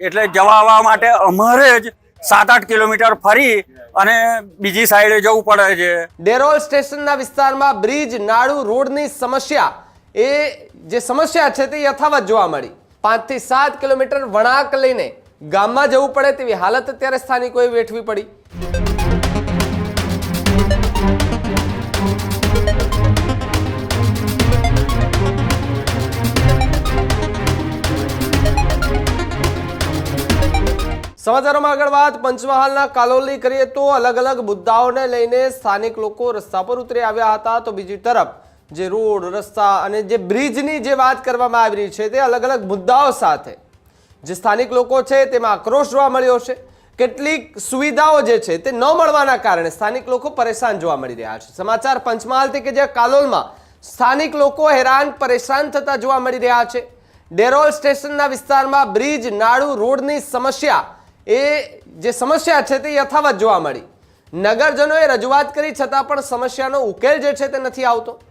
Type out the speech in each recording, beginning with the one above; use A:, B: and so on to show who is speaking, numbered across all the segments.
A: એટલે જવા આવવા માટે અમારે જ સાત આઠ કિલોમીટર ફરી અને બીજી સાઈડે જવું પડે છે.
B: ડેરોલ સ્ટેશનના વિસ્તારમાં બ્રિજ નાળુ રોડની સમસ્યા. એ જે સમસ્યા છે તે યથાવત જોવા મળી. પાંચથી સાત કિલોમીટર વળાંક લઈને ગામમાં જવું પડે તેવી હાલત અત્યારે સ્થાનિકોએ વેઠવી પડી. સમાચારોમાં આગળ વાત. પંચમહાલના કાલોલની કરીએ તો અલગ અલગ મુદ્દાઓને લઈને સ્થાનિક લોકો રસ્તા પર ઉતરી આવ્યા હતા. તો બીજી તરફ જે રોડ, રસ્તા અને જે બ્રિજની જે વાત કરવામાં આવી રહી છે તે અલગ અલગ મુદ્દાઓ સાથે જે સ્થાનિક લોકો છે તેમાં આક્રોશ જોવા મળ્યો છે. કેટલીક સુવિધાઓ જે છે તે ન મળવાના કારણે સ્થાનિક લોકો પરેશાન જોવા મળી રહ્યા છે. સમાચાર પંચમહાલથી કે જે કાલોલમાં સ્થાનિક લોકો હેરાન, પરેશાન થતા જોવા મળી રહ્યા છે. ડેરોલ સ્ટેશનના વિસ્તારમાં બ્રિજ નાડુ રોડની સમસ્યા એ જે સમસ્યા છે તે યથાવત જોવા મળી. નગરજનોએ રજૂઆત કરી, છતાં પણ સમસ્યાનો ઉકેલ જે છે તે નથી આવતો.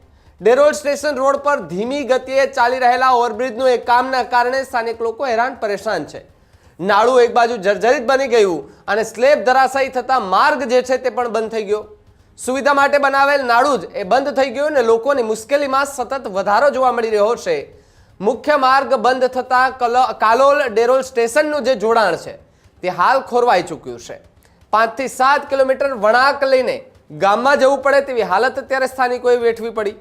B: ડેરોલ સ્ટેશન રોડ પર ધીમી ગતિએ ચાલી રહેલા ઓવરબ્રિજનું એક કામના કારણે સ્થાનિક લોકો હેરાન પરેશાન છે. નાળું એક બાજુ જર્જરિત બની ગયું અને સ્લેબ ધરાશાયી થતા માર્ગ જે છે તે પણ બંધ થઈ ગયો. સુવિધા માટે બનાવેલ નાળું જ એ બંધ થઈ ગયું અને લોકોની મુશ્કેલીમાં સતત વધારો જોવા મળી રહ્યો છે. મુખ્ય માર્ગ બંધ થતા કલ- કાલોલ ડેરોલ સ્ટેશનનું જે જોડાણ છે તે હાલ ખોરવાઈ ચૂક્યું છે. પાંચથી સાત કિલોમીટર વળાંક લઈને ગામમાં જવું પડે તેવી હાલત અત્યારે સ્થાનિકોએ વેઠવી પડી.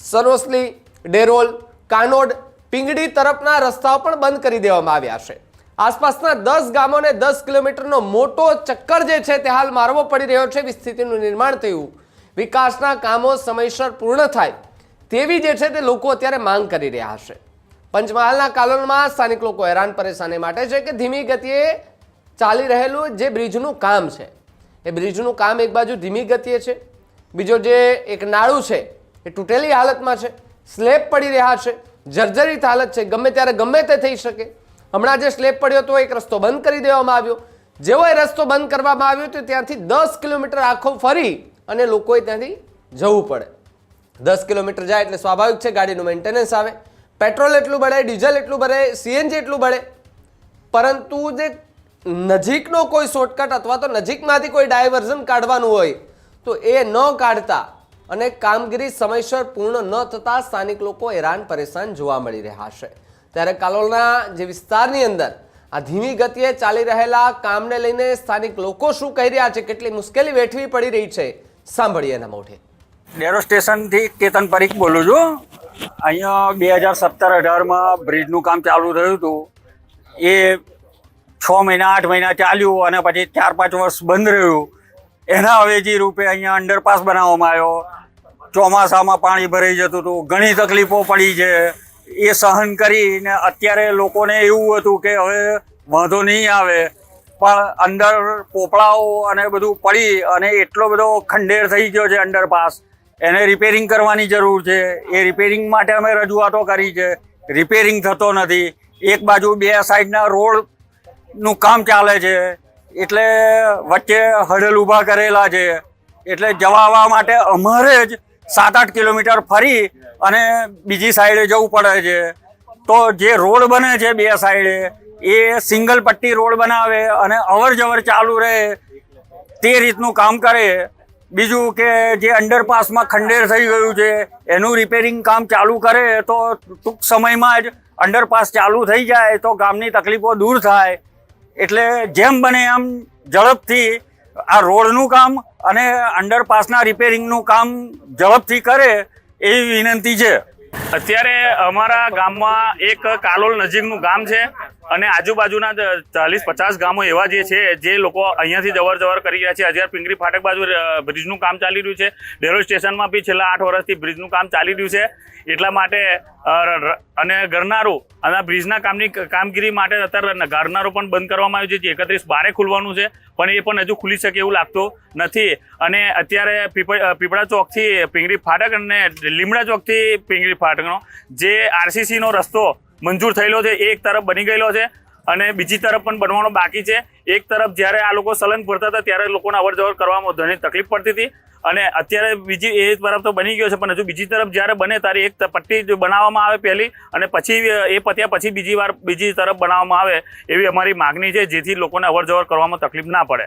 B: સરોસલી ડેરોલ, કાનોડ, પિંગડી તરફના રસ્તાઓ પણ બંધ કરી દેવામાં આવ્યા છે. આસપાસના દસ ગામોને દસ કિલોમીટરનો મોટો ચક્કર જે છે તે હાલ મારવો પડી રહ્યો છે એવી સ્થિતિનું નિર્માણ થયું. વિકાસના કામો સમયસર પૂર્ણ થાય તેવી જે છે તે લોકો અત્યારે માંગ કરી રહ્યા છે. પંચમહાલના કાલોલમાં સ્થાનિક લોકો હેરાન પરેશાની માટે છે કે ધીમી ગતિએ ચાલી રહેલું જે બ્રિજનું કામ છે. એ બ્રિજનું કામ એક બાજુ ધીમી ગતિએ છે, બીજો જે એક નાળું છે, એ તૂટેલી હાલતમાં છે, સ્લેબ પડી રહ્યા છે, જર્જરિત હાલત છે, ગમે ત્યારે ગમે તે થઈ શકે. હમણાં જે સ્લેબ પડ્યો હતો એક રસ્તો બંધ કરી દેવામાં આવ્યો. જેવો એ રસ્તો બંધ કરવામાં આવ્યો તો ત્યાંથી દસ કિલોમીટર આખો ફરી અને લોકોએ ત્યાંથી જવું પડે. દસ કિલોમીટર જાય એટલે સ્વાભાવિક છે, ગાડીનું મેન્ટેનન્સ આવે. પેટ્રોલ એટલું બળે, ડીઝલ એટલું બળે, સીએનજી એટલું બળે. પરંતુ જે નજીકનો કોઈ શોર્ટકટ અથવા તો નજીકમાંથી કોઈ ડાયવર્ઝન કાઢવાનું હોય, તો એ ન કાઢતા અને કામગીરી સમયસર પૂર્ણ ન થતા સ્થાનિક લોકો હેરાન પરેશાન જોવા મળી રહ્યા છે. ત્યારે કાલોલના જે વિસ્તારની અંદર આ ધીમી ગતિએ ચાલી રહેલા કામને લઈને સ્થાનિક લોકો શું કહી રહ્યા છે, કેટલી મુશ્કેલી વેઠવી પડી રહી છે, સાંભળીએ એના મોઢે.
A: ડેરો સ્ટેશનથી કેતન પરીખ બોલું છું. અહીંયા બે હજાર સત્તર અઢારમાં બ્રિજનું કામ ચાલુ થયું હતું. એ છ મહિના, આઠ મહિના ચાલ્યું અને પછી ચાર, પાંચ વર્ષ બંધ રહ્યું. એના અવેજી રૂપે અહીંયા અંડરપાસ બનાવવામાં આવ્યો. ચોમાસામાં પાણી ભરાઈ જતું હતું. ઘણી તકલીફો પડી છે. એ સહન કરીને અત્યારે લોકોને એવું હતું કે હવે વાંધો નહીં આવે. પણ અંદર પોપળાઓ અને બધું પડી અને એટલો બધો ખંડેર થઈ ગયો છે અંડરપાસ એને રિપેરિંગ કરવાની જરૂર છે. એ રિપેરિંગ માટે અમે રજૂઆતો કરી છે. રિપેરિંગ થતો નથી. એક બાજુ બે સાઈડના રોડ નું કામ ચાલે છે. એટલે વચ્ચે હડલ ઊભા કરેલા છે. એટલે જવા માટે અમારે જ સાત આઠ કિલોમીટર ફરી અને બીજી સાઈડે જવું પડે છે. તો જે રોડ બને છે બે સાઈડે, એ સિંગલ પટ્ટી રોડ બનાવે અને અવર જવર ચાલુ રહે તે રીતનું કામ કરે. બીજું કે જે અંડરપાસમાં ખંડેર થઈ ગયું છે, એનું રિપેરિંગ કામ ચાલુ કરે તો ટૂંક સમયમાં જ અંડરપાસ ચાલુ થઈ જાય તો ગામની તકલીફો દૂર થાય. એટલે જેમ બને એમ ઝડપથી આ રોડનું કામ અને અંડરપાસના રિપેરિંગનું કામ ઝડપથી કરે એવી વિનંતી છે.
C: અત્યારે અમારા ગામમાં એક કાલોલ નજીકનું ગામ છે. અને આજુબાજુના ચાલીસ, પચાસ ગામો એવા જે છે, જે લોકો અહીંયાથી જવર જવર કરી રહ્યા છે. અત્યારે પિંગરી ફાટક બાજુ બ્રિજનું કામ ચાલી રહ્યું છે. ડેરો સ્ટેશનમાં બી છેલ્લા આઠ વર્ષથી બ્રિજનું કામ ચાલી રહ્યું છે. એટલા માટે અને ગરનારું, અને બ્રિજના કામની કામગીરી માટે અત્યારે ગરનારું પણ બંધ કરવામાં આવ્યું છે. જે એકત્રીસ બારે ખુલવાનું છે, પણ એ પણ હજુ ખુલી શકે એવું લાગતું નથી. અને અત્યારે પીપળ ચોકથી પિંગળી ફાટક અને લીમડા ચોકથી પિંગળી ફાટકનો જે આરસીસીનો રસ્તો મંજૂર થયેલો છે, એક તરફ બની ગયેલો છે અને બીજી તરફ પણ બનવાનો બાકી છે. એક તરફ જ્યારે આ લોકો સલંગ ભરતા હતા, ત્યારે લોકોને અવર જવર કરવામાં ઘણી તકલીફ પડતી હતી. અને અત્યારે બીજી એ તરફ તો બની ગયો છે, પણ હજુ બીજી તરફ જ્યારે બને ત્યારે એક પટ્ટી બનાવવામાં આવે પહેલી અને પછી એ પત્યા પછી બીજી વાર બીજી તરફ બનાવવામાં આવે એવી અમારી માગણી છે, જેથી લોકોને અવર જવર કરવામાં તકલીફ ના પડે.